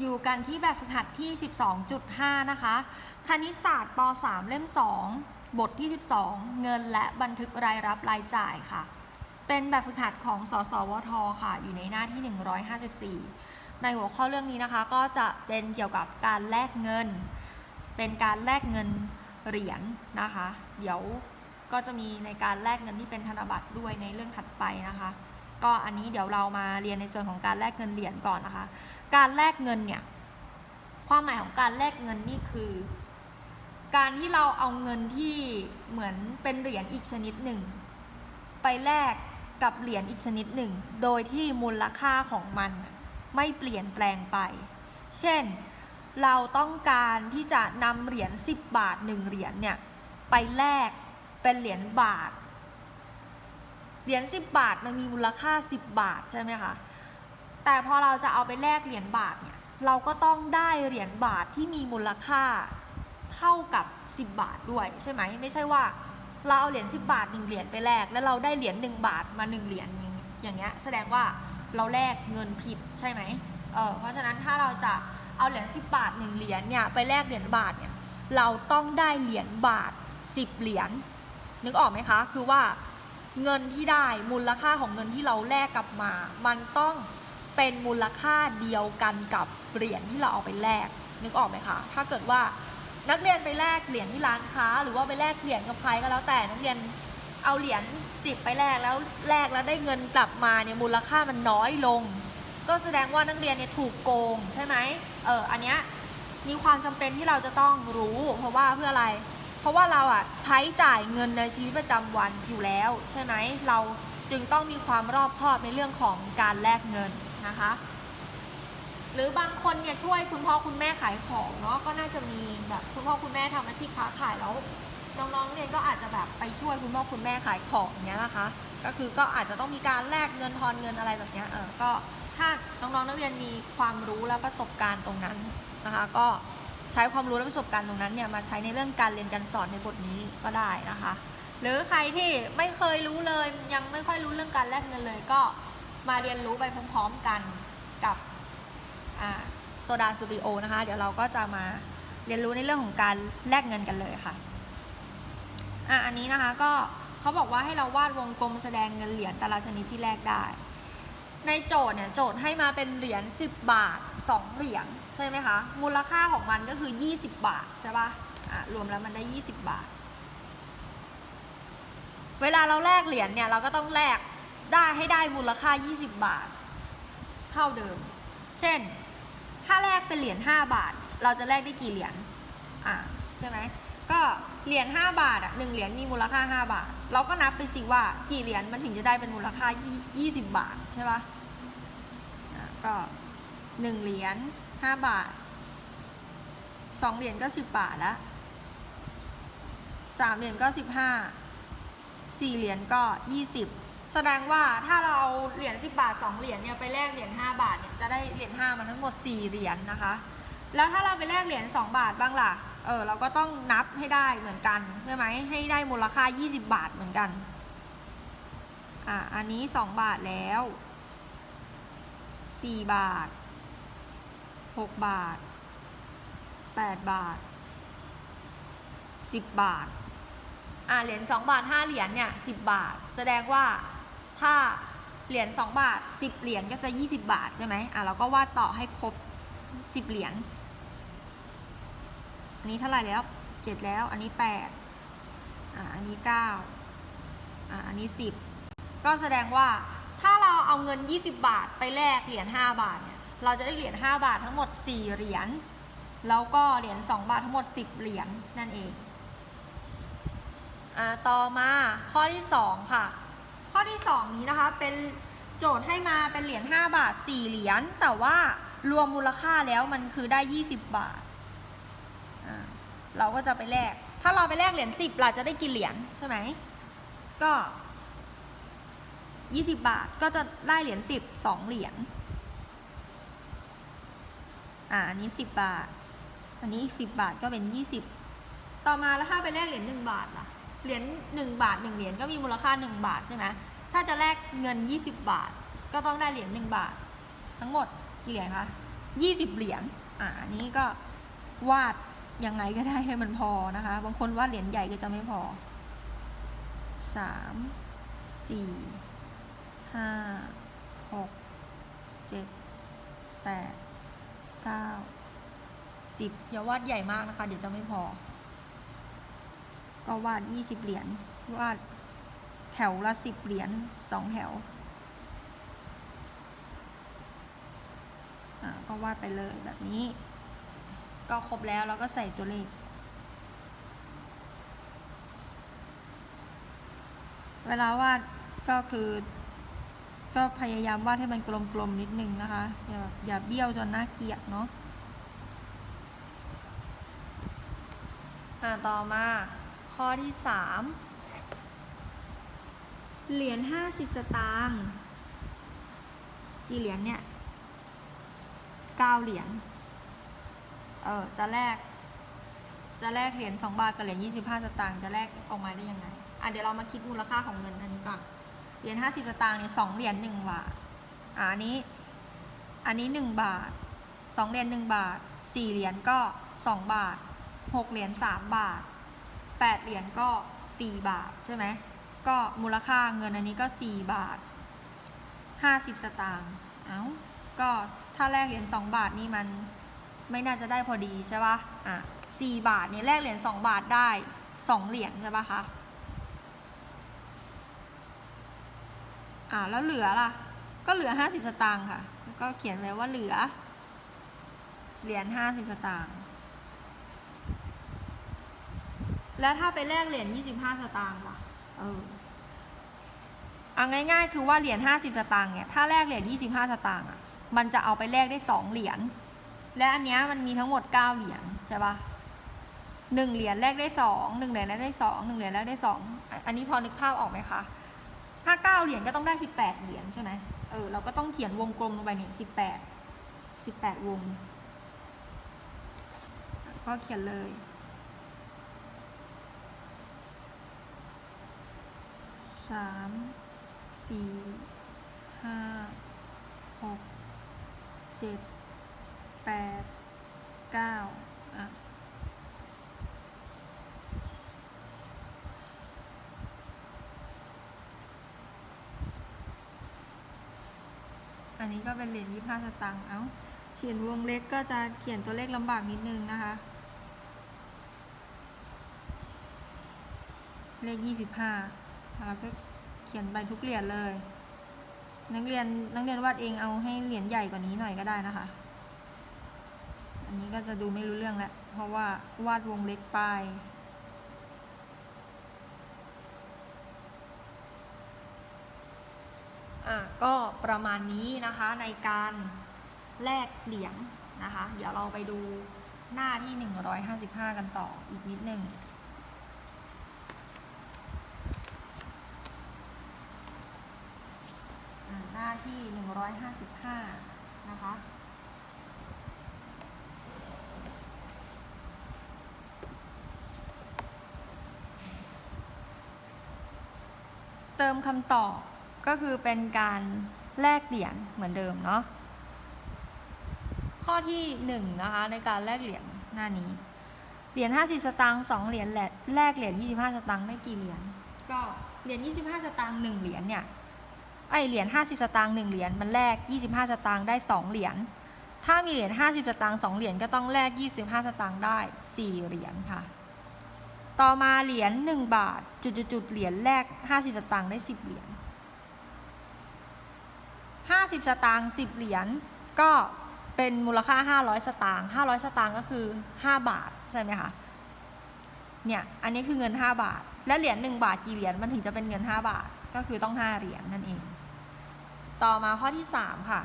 อยู่กันที่แบบฝึกหัดที่ 12.5 นะคะ คณิตศาสตร์ป .3 เล่ม 2 บทที่ 12 เงินและบันทึกรายรับรายจ่ายค่ะ เป็นแบบฝึกหัดของสสวทค่ะ อยู่ในหน้าที่ 154 ในหัวข้อเรื่องนี้นะคะ ก็จะเป็นเกี่ยวกับการแลกเงิน เป็นการแลกเงินเหรียญนะคะ เดี๋ยวก็จะมีในการแลกเงินที่เป็นธนบัตรด้วยในเรื่องถัดไปนะคะ ก็อันนี้เดี๋ยวเรามาเรียนในส่วนของการแลกเงินเหรียญก่อนนะคะ การแลกเงินเนี่ยความหมายของการแลกเงินนี่คือ การที่เราเอาเงินที่เหมือนเป็นเหรียญอีกชนิดหนึ่ง ไปแลกกับเหรียญอีกชนิดหนึ่ง โดยที่มูลค่าของมันไม่เปลี่ยนแปลงไป เช่น เราต้องการที่จะนำเหรียญ10 บาท1เหรียญเนี่ยไปแลกเป็นเหรียญบาท เหรียญ10 บาทมันมีมูลค่า 10 บาทใช่ไหมคะ แต่พอเราจะเอาไปแลกเหรียญบาทเนี่ยเราก็ต้องได้เหรียญบาทที่มีมูลค่าเท่ากับ 10 บาทด้วยใช่ไหมไม่ใช่ว่า เราเอาเหรียญ10 บาท1เหรียญไปแลกแล้วเราได้เหรียญ1บาทมา 1 เหรียญอย่างเงี้ยแสดงว่าเราแลกเงินผิดใช่ไหมเออเพราะฉะนั้นถ้าเราจะเอาเหรียญ10 บาท 1 เหรียญเนี่ยไปแลกเหรียญบาทเนี่ยเราต้องได้เหรียญบาท 10 เหรียญนึกออกไหมคะคือว่าเงินที่ได้มูลค่าของเงินที่เราแลกกลับมา มันต้อง เป็นมูลค่าเดียวกันกับเหรียญที่เราเอาไปแลกนึกออกไหมคะถ้าเกิดว่านักเรียนไปแลกเหรียญที่ร้านค้า หรือว่าไปแลกเหรียญกับใครก็แล้วแต่นักเรียนเอาเหรียญ10ไปแลกแล้วแลกแล้วได้เงินกลับมาเนี่ยมูลค่ามันน้อยลง ก็แสดงว่านักเรียนเนี่ยถูกโกงใช่ไหมเอออันเนี้ยมีความจำเป็นที่เราจะต้องรู้ เพราะว่าเพื่ออะไร เพราะว่าเราอะใช้จ่ายเงินในชีวิตประจำวันอยู่แล้ว ใช่ไหมเราจึงต้องมีความรอบคอบในเรื่องของการแลกเงิน นะคะ หรือบางคนเนี่ยช่วยคุณพ่อคุณแม่ขายของเนาะก็น่าจะมีแบบคุณพ่อคุณแม่ทำอาชีพค้าขายแล้วน้องๆเรียนก็อาจจะแบบไปช่วยคุณพ่อคุณแม่ขายของเนี้ยนะคะ ก็คือก็อาจจะต้องมีการแลกเงินทอนเงินอะไรแบบเนี้ยเออก็ถ้าน้องๆนักเรียนมีความรู้และประสบการณ์ตรงนั้นนะคะ ก็ใช้ความรู้และประสบการณ์ตรงนั้นเนี่ยมาใช้ในเรื่องการเรียนการสอนในบทนี้ก็ได้นะคะ หรือใครที่ไม่เคยรู้เลยยังไม่ค่อยรู้เรื่องการแลกเงินเลยก็ มาเรียนรู้ไปพร้อมๆกันกับโซดาสตูดิโอนะคะ เดี๋ยวเราก็จะมาเรียนรู้ในเรื่องของการแลกเงินกันเลยค่ะอะ อันนี้นะคะก็เขาบอกว่าให้เราวาดวงกลมแสดงเงินเหรียญแต่ละชนิดที่แลกได้ ในโจทย์เนี่ยโจทย์ให้มาเป็นเหรียญ10 บาท 2 เหรียญใช่ไหมคะ มูลค่าของมันก็คือ 20 บาทใช่ปะอะรวมแล้วมันได้ 20 บาท เวลาเราแลกเหรียญเนี่ยเราก็ต้องแลก ได้ให้ได้มูลค่า 20 บาท เท่าเดิม เช่น ถ้าแลกเป็นเหรียญ5บาท เราจะแลกได้กี่เหรียญอะใช่ไหมก็เหรียญ5บาทอะหนึ่งเหรียญมีมูลค่า 5 บาท เราก็นับไปสิว่ากี่เหรียญมันถึงจะได้เป็นมูลค่า 20 บาทใช่ปะ่ะก็1เหรียญ5บาท2เหรียญก็ 10 บาทละ3เหรียญก็ 15 4เหรียญก็ 20 แสดงว่าถ้าเราเอาเหรียญ10 บาท 2 เหรียญเนี่ยไปแลกเหรียญ5บาทเนี่ยจะได้เหรียญ5มาทั้งหมด 4 เหรียญนะคะ แล้วถ้าเราไปแลกเหรียญ2บาทบ้างล่ะ เออเราก็ต้องนับให้ได้เหมือนกันใช่ไหมให้ได้มูลค่า 20 บาทเหมือนกัน อะอันนี้ 2 บาทแล้ว 4 บาท 6 บาท 8 บาท 10 บาท อะเหรียญ2บาท 5 เหรียญเนี่ย10 บาท แสดงว่า ถ้าเหรียญ2บาท 10 เหรียญก็จะ 20 บาทใช่ไหมอะเราก็วาดต่อให้ครบ 10 เหรียญอันนี้เท่าไหร่แล้ว 7 แล้ว อันนี้ 8อ่าอันนี้ 9อ่าอันนี้ 10 ก็แสดงว่าถ้าเราเอาเงิน 20 บาทไปแลกเหรียญ5บาทเนี่ยเราจะได้เหรียญ5บาททั้งหมด 4 เหรียญแล้วก็เหรียญ2บาททั้งหมด 10 เหรียญนั่นเองอ่าต่อมาข้อที่ 2 ค่ะ ข้อที่ 2 นี้นะคะเป็นโจทย์ให้มาเป็นเหรียญ5บาท 4 เหรียญแต่ว่ารวมมูลค่าแล้วมันคือได้ 20 บาทอ่าเราก็จะไปแลก ถ้าเราไปแลกเหรียญ10เราจะได้กี่เหรียญใช่ไหม ก็ 20 บาทก็จะได้เหรียญ10 2เหรียญ อ่าอันนี้ 10 บาท อันนี้อีก10 บาทก็เป็น 20 ต่อมาแล้วถ้าไปแลกเหรียญ1บาทล่ะ เหรียญ1บาท1เหรียญก็มีมูลค่า 1 บาทใช่ไหม ถ้าจะแลกเงิน 20 บาท ก็ต้องได้เหรียญ1บาท ทั้งหมดกี่เหรียญคะ20 เหรียญอ่านี้ก็วาดยังไงก็ได้ให้มันพอนะคะ บางคนวาดเหรียญใหญ่ก็จะไม่พอสามสี่ห้าหกเจ็ดแปดเก้าสิบอย่าวาดใหญ่มากนะคะ เดี๋ยวจะไม่พอ ก็วาดยี่สิบเหรียญวาด แถวละสิบเหรียญสองแถวก็วาดไปเลยแบบนี้ ก็ครบแล้วเราก็ใส่ตัวเลข เวลาวาดก็คือ ก็พยายามวาดให้มันกลมๆนิดนึงนะคะ อย่าอย่าเบี้ยวจนน่าเกลียดเนาะอ่าต่อมาข้อที่สาม เหรียญห้าสิบสตางค์กี่เหรียญเนี่ยเก้าเหรียญเออจะแลกจะแลกเหรียญสองบาทกับเหรียญยี่สิบห้าสตางค์จะแลกออกมาได้ยังไงอะเดี๋ยวเรามาคิดมูลค่าของเงินอันนี้ก่อนเหรียญห้าสิบสตางค์เนี่ยสองเหรียญหนึ่งบาทอ่านี้ อันนี้หนึ่งบาทสองเหรียญหนึ่งบาทสี่เหรียญก็สองบาทหกเหรียญสามบาทแปดเหรียญก็สี่บาทใช่ไหม ก็มูลค่าเงินอันนี้ก็สี่บาทห้าสิบสตางค์เอ้าก็ถ้าแลกเหรียญสองบาทนี่มันไม่น่าจะได้พอดีใช่ปะอะสี่บาทเนี่ยแลกเหรียญสองบาทได้สองเหรียญใช่ปะคะอ่าแล้วเหลือล่ะ ก็เหลือห้าสิบสตางค์ค่ะ ก็เขียนไว้ว่าเหลือ เหรียญห้าสิบสตางค์แล้วถ้าไปแลกเหรียญยี่สิบห้าสตางค์ล่ะ เออเอาง่ายๆ คือว่าเหรียญห้าสิบสตางค์เนี่ย ถ้าแลกเหรียญยี่สิบห้าสตางค์อะ มันจะเอาไปแลกได้สองเหรียญ และอันเนี้ยมันมีทั้งหมดเก้าเหรียญใช่ปะหนึ่งเหรียญแลกได้สองหนึ่งเหรียญแลกได้สองหนึ่งเหรียญแลกได้สองอันนี้พอนึกภาพออกไหมคะ ถ้าเก้าเหรียญก็ต้องได้สิบแปดเหรียญใช่ไหมเออ เราก็ต้องเขียนวงกลมลงไปเนี่ยสิบแปดสิบแปดวง ก็เขียนเลย สามสี่ห้าหกเจ็ดแปดเก้าอะอันนี้ก็เป็นเหรียญยี่ห้าสตางค์เอ้า เขียนวงเล็กก็จะเขียนตัวเลขลำบากนิดนึงนะคะ เลขยี่สิบห้า แล้วก็เขียนไปทุกเหรียญเลย นักเรียนนักเรียนวาดเองเอาให้เหรียญใหญ่กว่านี้หน่อยก็ได้นะคะ อันนี้ก็จะดูไม่รู้เรื่องแล้วเพราะว่าวาดวงเล็กไปอะก็ประมาณนี้นะคะในการแลกเหรียญนะคะ เดี๋ยวเราไปดูหน้าที่ 155 กันต่ออีกนิดนึง อ่าหน้า ที่ 155 นะคะ เติมคำตอบก็คือเป็นการแลกเหรียญเหมือนเดิมเนาะ ข้อที่หนึ่งนะคะในการแลกเหรียญหน้านี้ เหรียญ50 สตางค์2เหรียญแลกแลกเหรียญ25 สตางค์ได้กี่เหรียญ ก็เหรียญ25 สตางค์1เหรียญเนี่ย ไอเหรียญ50 สตางค์1เหรียญมันแลก 25 สตางค์ได้ 2 เหรียญ ถ้ามีเหรียญ50 สตางค์2เหรียญก็ต้องแลก 25 สตางค์ได้ 4 เหรียญค่ะ ต่อมาเหรียญ1บาท จุดๆๆเหรียญแลก 50 สตางค์ได้ 10 เหรียญ 50 สตางค์10 เหรียญก็เป็นมูลค่า 500 สตางค์500 สตางค์ก็คือ 5 บาทใช่ไหมคะ เนี่ย อันนี้คือเงิน 5 บาท และเหรียญ1บาทกี่เหรียญมันถึงจะเป็นเงิน 5 บาท ก็คือต้อง 5 เหรียญนั่นเอง ต่อมาข้อที่ 3 ค่ะ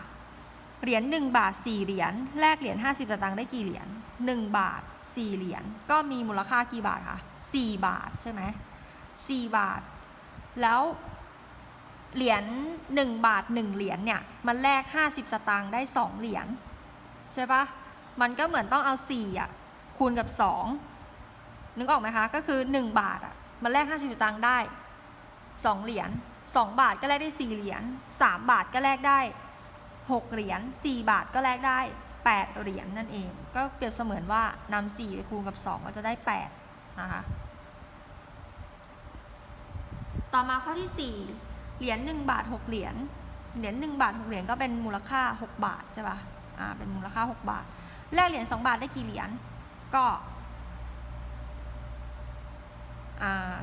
เหรียญ1บาท 4 เหรียญแลกเหรียญ50สตางค์ได้กี่เหรียญ1บาท 4 เหรียญก็มีมูลค่ากี่บาทคะ4บาทใช่ไหม4บาท แล้วเหรียญ1บาท 1 เหรียญเนี่ยมันแลก50 สตางค์ได้ 2 เหรียญใช่ปะมันก็เหมือนต้องเอา4อะคูณกับ 2 นึกออกไหมคะ ก็คือ 1 บาทอะมันแลก50 สตางค์ได้ 2 เหรียญ 2 บาทก็แลกได้ 4 เหรียญ3บาทก็แลกได้ 6 เหรียญ4บาทก็แลกได้ 8 เหรียญนั่นเอง ก็เปรียบเสมือนว่านำ4ไปคูณกับ 2 ก็จะได้ 8 นะคะ ต่อมาข้อที่ 4 เหรียญ1บาท 6 เหรียญเหรียญ1บาท 6 เหรียญก็เป็นมูลค่า 6 บาทใช่ป่ะอ่าเป็นมูลค่า 6 บาท แลกเหรียญ2บาทได้กี่เหรียญก็อ่า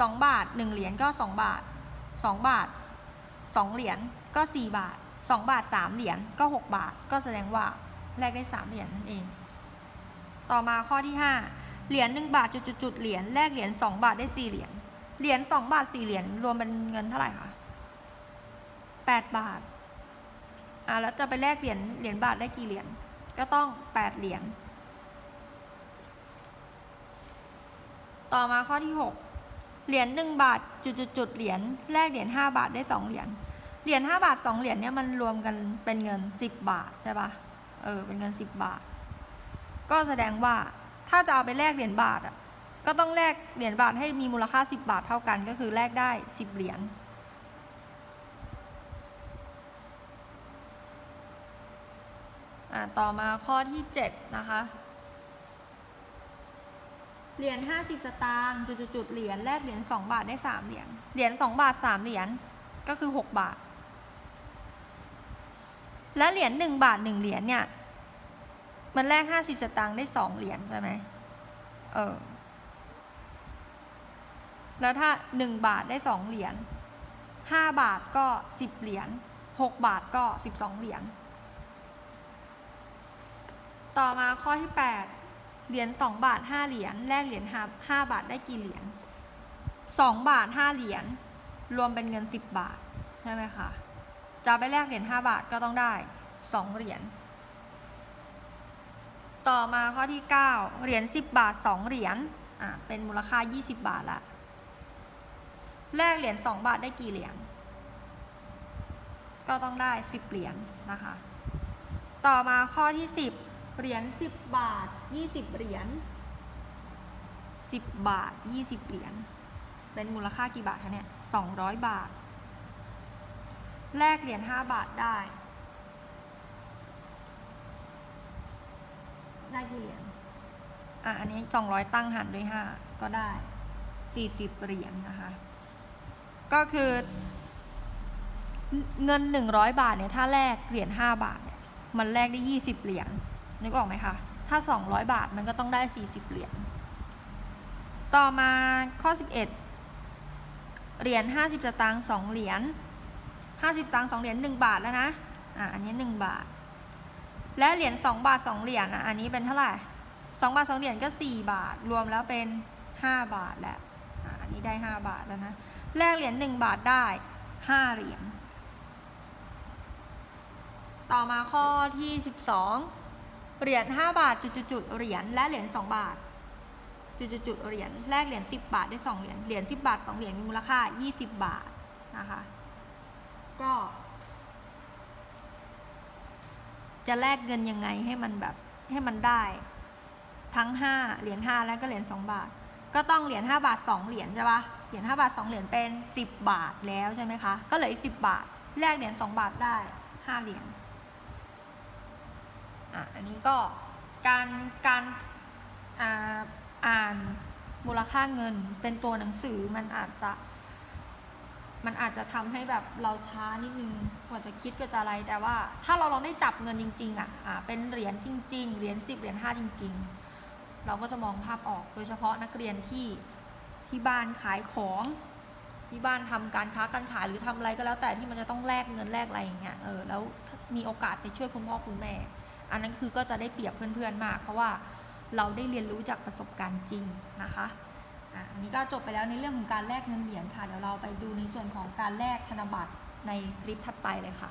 สองบาทหนึ่งเหรียญก็สองบาทสองบาทสองเหรียญก็สี่บาทสองบาทสามเหรียญก็หกบาท ก็แสดงว่าแลกได้สามเหรียญนั่นเอง ต่อมาข้อที่ห้าเหรียญหนึ่งบาทจุดๆๆเหรียญแลกเหรียญสองบาทได้สี่เหรียญ เหรียญสองบาทสี่เหรียญรวมเป็นเงินเท่าไหร่คะแปดบาทอ่าแล้วจะไปแลกเหรียญเหรียญบาทได้กี่เหรียญ ก็ต้องแปดเหรียญ ต่อมาข้อที่ 6 เหรียญ1บาทจุดจุดจุดเหรียญแลกเหรียญ5บาทได้2เหรียญเหรียญ5บาท2เหรียญเนี่ยมันรวมกันเป็นเงิน10บาทใช่ปะเออเป็นเงิน10บาท ก็แสดงว่าถ้าจะเอาไปแลกเหรียญบาทอะก็ต้องแลกเหรียญบาทให้มีมูลค่า10บาทเท่ากันก็คือแลกได้10เหรียญอ่าต่อมาข้อที่ 7 นะคะ เหรียญ50สตางค์จุดๆเหรียญแลกเหรียญ2บาทได้3เหรียญเหรียญ2บาท3เหรียญก็คือ6บาท และเหรียญ1บาท1เหรียญเนี่ย มันแลก50สตางค์ได้2เหรียญใช่ไหมเออแล้วถ้า1บาทได้2เหรียญ5บาทก็10เหรียญ6บาทก็12เหรียญต่อมาข้อที่8 เหรียญ2บาท 5 เหรียญแลกเหรียญ5บาทได้กี่เหรียญ2บาท 5 เหรียญรวมเป็นเงิน 10 บาทใช่ไหมคะจะไปแลกเหรียญ5บาทก็ต้องได้ 2 เหรียญต่อมาข้อที่ 9 เหรียญ10 บาท 2 เหรียญอะเป็นมูลค่า 20 บาทละแลกเหรียญ2บาทได้กี่เหรียญก็ต้องได้ 10 เหรียญนะคะ ต่อมาข้อที่ 10 เหรียญ10บาท20เหรียญ10บาท20เหรียญเป็นมูลค่ากี่บาทคะเนี่ย200บาท แลกเหรียญ5บาทได้ได้กี่เหรียญอะอันนี้200ตั้งหันด้วย5ก็ได้40เหรียญนะคะ ก็คือ เงิน100บาทเนี่ยถ้าแลกเหรียญ5บาทเนี่ยมันแลกได้20เหรียญ นึกออกไหมคะ ถ้า 200 บาทมันก็ต้องได้ 40 เหรียญ ต่อมาข้อ 11 เหรียญ50สตางค์2เหรียญ50สตางค์2เหรียญ1บาทแล้วนะ อะอันนี้ 1 บาท และเหรียญ2บาท 2 เหรียญอะอันนี้เป็นเท่าไหร่ 2 บาท 2 เหรียญก็ 4 บาท รวมแล้วเป็น 5 บาทแล้วอะอันนี้ได้ 5 บาทแล้วนะ แลกเหรียญ1บาทได้ 5 เหรียญ ต่อมาข้อที่ 12 เหรียญ5บาทจุดๆๆเหรียญและเหรียญ2บาทจุดๆๆเหรียญแลกเหรียญ10 บาทได้2เหรียญเหรียญ10 บาท2เหรียญมีมูลค่า 20 บาทนะคะก็จะแลกเงินยังไงให้มันแบบให้มันได้ ทั้ง 5 เหรียญ5แล้วก็เหรียญ2บาท ก็ต้องเหรียญ5บาท 2 เหรียญใช่ปะเหรียญ5บาท 2 เหรียญเป็น 10 บาทแล้วใช่ไหมคะ ก็เหลืออีก10 บาท แลกเหรียญ2บาทได้ 5 เหรียญ อะอันนี้ก็การการอ่าอ่านมูลค่าเงินเป็นตัวหนังสือมันอาจจะ มันอาจจะทำให้แบบเราช้านิดนึงกว่าจะคิดก็จะอะไรแต่ว่า ถ้าเราลองได้จับเงินจริง ๆ อะอ่าเป็นเหรียญจริง ๆ เหรียญสิบเหรียญห้าจริง ๆ เราก็จะมองภาพออกโดยเฉพาะนักเรียนที่ที่บ้านขายของที่บ้านทำการค้าการขายหรือทำอะไรก็แล้วแต่ที่มันจะต้องแลกเงินแลกอะไรอย่างเงี้ยเออแล้วมีโอกาสไปช่วยคุณพ่อคุณแม่ อันนั้นคือก็จะได้เปรียบเพื่อนๆมาก เพราะว่าเราได้เรียนรู้จากประสบการณ์จริงนะคะอันนี้ก็จบไปแล้วในเรื่องของการแลกเงินเหรียญค่ะ เดี๋ยวเราไปดูในส่วนของการแลกธนบัตรในคลิปถัดไปเลยค่ะ